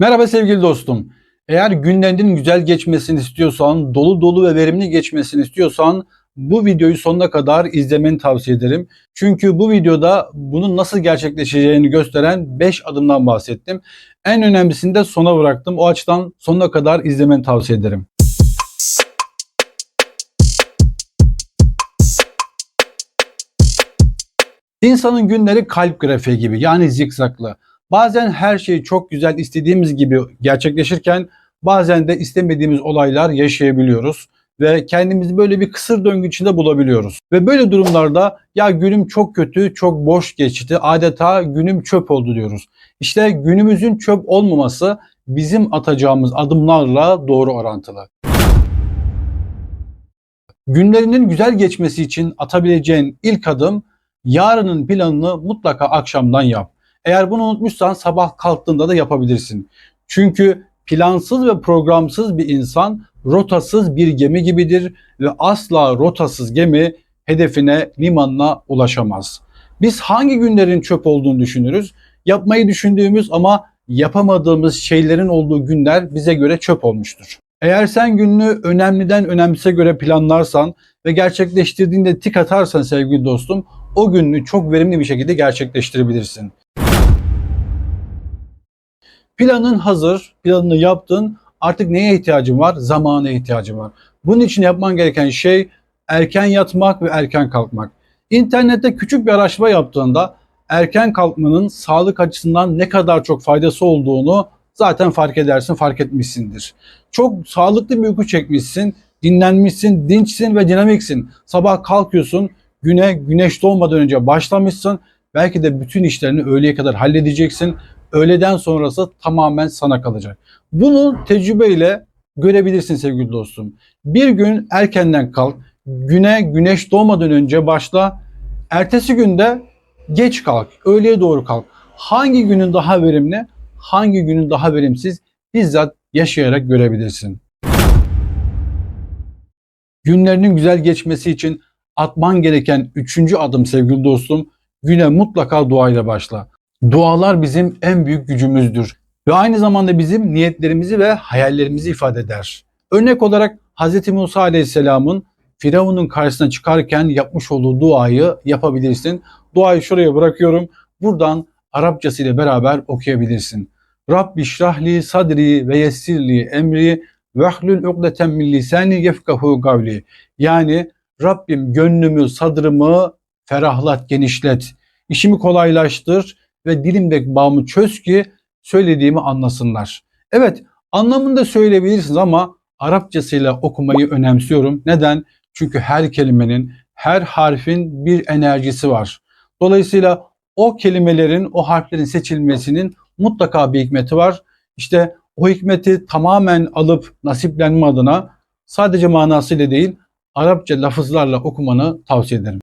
Merhaba sevgili dostum. Eğer günlerinin güzel geçmesini istiyorsan, dolu dolu ve verimli geçmesini istiyorsan bu videoyu sonuna kadar izlemeni tavsiye ederim. Çünkü bu videoda bunun nasıl gerçekleşeceğini gösteren 5 adımdan bahsettim. En önemlisini de sona bıraktım. O açıdan sonuna kadar izlemeni tavsiye ederim. İnsanın günleri kalp grafiği gibi yani zikzaklı. Bazen her şey çok güzel istediğimiz gibi gerçekleşirken bazen de istemediğimiz olaylar yaşayabiliyoruz ve kendimizi böyle bir kısır döngü içinde bulabiliyoruz. Ve böyle durumlarda ya günüm çok kötü, çok boş geçti, adeta günüm çöp oldu diyoruz. İşte günümüzün çöp olmaması bizim atacağımız adımlarla doğru orantılı. Günlerinin güzel geçmesi için atabileceğin ilk adım yarının planını mutlaka akşamdan yap. Eğer bunu unutmuşsan sabah kalktığında da yapabilirsin. Çünkü plansız ve programsız bir insan rotasız bir gemi gibidir ve asla rotasız gemi hedefine, limanına ulaşamaz. Biz hangi günlerin çöp olduğunu düşünürüz? Yapmayı düşündüğümüz ama yapamadığımız şeylerin olduğu günler bize göre çöp olmuştur. Eğer sen gününü önemliden önemsize göre planlarsan ve gerçekleştirdiğinde tik atarsan sevgili dostum, o gününü çok verimli bir şekilde gerçekleştirebilirsin. Planın hazır, planını yaptın. Artık neye ihtiyacın var? Zamana ihtiyacın var. Bunun için yapman gereken şey erken yatmak ve erken kalkmak. İnternette küçük bir araştırma yaptığında erken kalkmanın sağlık açısından ne kadar çok faydası olduğunu zaten fark edersin, fark etmişsindir. Çok sağlıklı bir uyku çekmişsin, dinlenmişsin, dinçsin ve dinamiksin. Sabah kalkıyorsun, güne güneş doğmadan önce başlamışsın. Belki de bütün işlerini öğleye kadar halledeceksin. Öğleden sonrası tamamen sana kalacak. Bunu tecrübeyle görebilirsin sevgili dostum. Bir gün erkenden kalk, güne güneş doğmadan önce başla. Ertesi günde geç kalk, öğleye doğru kalk. Hangi günün daha verimli, hangi günün daha verimsiz bizzat yaşayarak görebilirsin. Günlerinin güzel geçmesi için atman gereken üçüncü adım sevgili dostum, güne mutlaka duayla başla. Dualar bizim en büyük gücümüzdür ve aynı zamanda bizim niyetlerimizi ve hayallerimizi ifade eder. Örnek olarak Hz. Musa Aleyhisselam'ın Firavun'un karşısına çıkarken yapmış olduğu duayı yapabilirsin. Duayı şuraya bırakıyorum. Buradan Arapçası ile beraber okuyabilirsin. Rabbi şrahli sadri ve yessirli emri vehlül ukdeten min lisani yefkahu gavli. Yani Rabbim gönlümü, sadrımı ferahlat, genişlet. İşimi kolaylaştır ve dilimdeki bağımı çöz ki söylediğimi anlasınlar. Evet anlamını da söyleyebilirsiniz ama Arapçasıyla okumayı önemsiyorum. Neden? Çünkü her kelimenin, her harfin bir enerjisi var. Dolayısıyla o kelimelerin, o harflerin seçilmesinin mutlaka bir hikmeti var. İşte o hikmeti tamamen alıp nasiplenme adına sadece manasıyla değil, Arapça lafızlarla okumanı tavsiye ederim.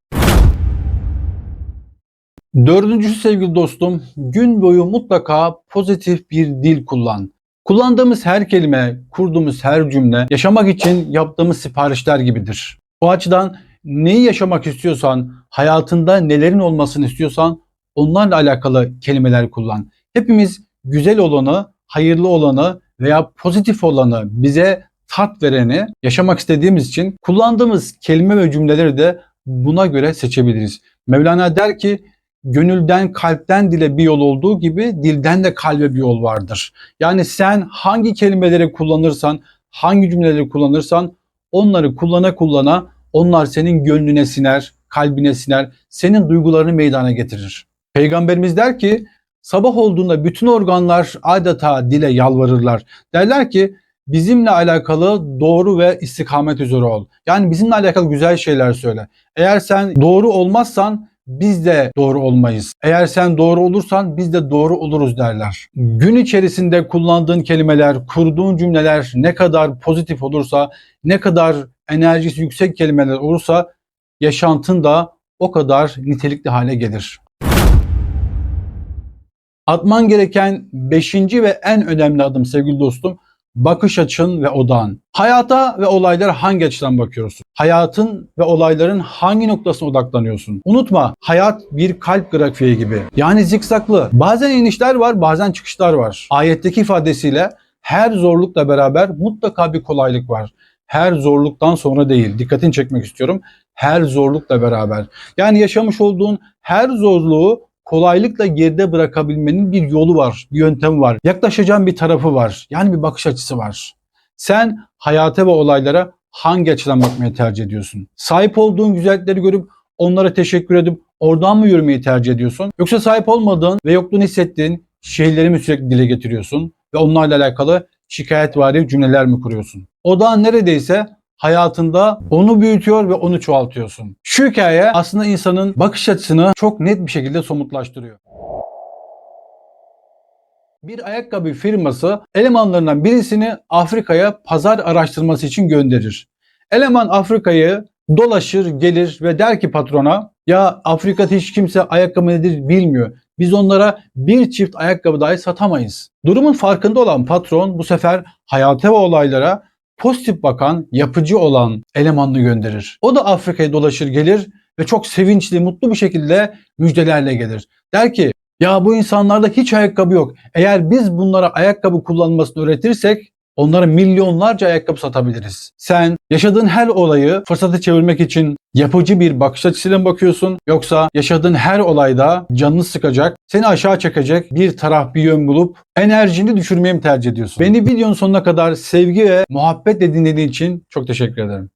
Dördüncüsü sevgili dostum, gün boyu mutlaka pozitif bir dil kullan. Kullandığımız her kelime, kurduğumuz her cümle yaşamak için yaptığımız siparişler gibidir. O açıdan neyi yaşamak istiyorsan, hayatında nelerin olmasını istiyorsan onlarla alakalı kelimeler kullan. Hepimiz güzel olanı, hayırlı olanı veya pozitif olanı, bize tat vereni yaşamak istediğimiz için kullandığımız kelime ve cümleleri de buna göre seçebiliriz. Mevlana der ki gönülden kalpten dile bir yol olduğu gibi dilden de kalbe bir yol vardır. Yani sen hangi kelimeleri kullanırsan, hangi cümleleri kullanırsan onları kullana kullana onlar senin gönlüne siner, kalbine siner, senin duygularını meydana getirir. Peygamberimiz der ki sabah olduğunda bütün organlar adeta dile yalvarırlar. Derler ki bizimle alakalı doğru ve istikamet üzere ol. Yani bizimle alakalı güzel şeyler söyle. Eğer sen doğru olmazsan biz de doğru olmayız. Eğer sen doğru olursan biz de doğru oluruz derler. Gün içerisinde kullandığın kelimeler, kurduğun cümleler ne kadar pozitif olursa, ne kadar enerjisi yüksek kelimeler olursa yaşantın da o kadar nitelikli hale gelir. Atman gereken beşinci ve en önemli adım sevgili dostum bakış açın ve odağın. Hayata ve olaylara hangi açıdan bakıyorsun? Hayatın ve olayların hangi noktasına odaklanıyorsun? Unutma hayat bir kalp grafiği gibi. Yani zikzaklı. Bazen inişler var bazen çıkışlar var. Ayetteki ifadesiyle her zorlukla beraber mutlaka bir kolaylık var. Her zorluktan sonra değil. Dikkatini çekmek istiyorum. Her zorlukla beraber. Yani yaşamış olduğun her zorluğu kolaylıkla geride bırakabilmenin bir yolu var, bir yöntemi var. Yaklaşacağın bir tarafı var. Yani bir bakış açısı var. Sen hayata ve olaylara hangi açıdan bakmayı tercih ediyorsun? Sahip olduğun güzellikleri görüp onlara teşekkür edip oradan mı yürümeyi tercih ediyorsun? Yoksa sahip olmadığın ve yokluğunu hissettiğin şeyleri mi sürekli dile getiriyorsun? Ve onlarla alakalı şikayetvari cümleler mi kuruyorsun? Odağın neredeyse hayatında onu büyütüyor ve onu çoğaltıyorsun. Şu hikaye aslında insanın bakış açısını çok net bir şekilde somutlaştırıyor. Bir ayakkabı firması elemanlarından birisini Afrika'ya pazar araştırması için gönderir. Eleman Afrika'yı dolaşır, gelir ve der ki patrona ya Afrika'da hiç kimse ayakkabı nedir bilmiyor. Biz onlara bir çift ayakkabı dahi satamayız. Durumun farkında olan patron bu sefer hayata ve olaylara pozitif bakan, yapıcı olan elemanını gönderir. O da Afrika'ya dolaşır gelir ve çok sevinçli, mutlu bir şekilde müjdelerle gelir. Der ki ya bu insanlarda hiç ayakkabı yok. Eğer biz bunlara ayakkabı kullanmasını öğretirsek onlara milyonlarca ayakkabı satabiliriz. Sen yaşadığın her olayı fırsata çevirmek için yapıcı bir bakış açısıyla mı bakıyorsun yoksa yaşadığın her olayda canını sıkacak, seni aşağı çekecek bir taraf bir yön bulup enerjini düşürmeyi mi tercih ediyorsun? Beni videonun sonuna kadar sevgi ve muhabbetle dinlediğin için çok teşekkür ederim.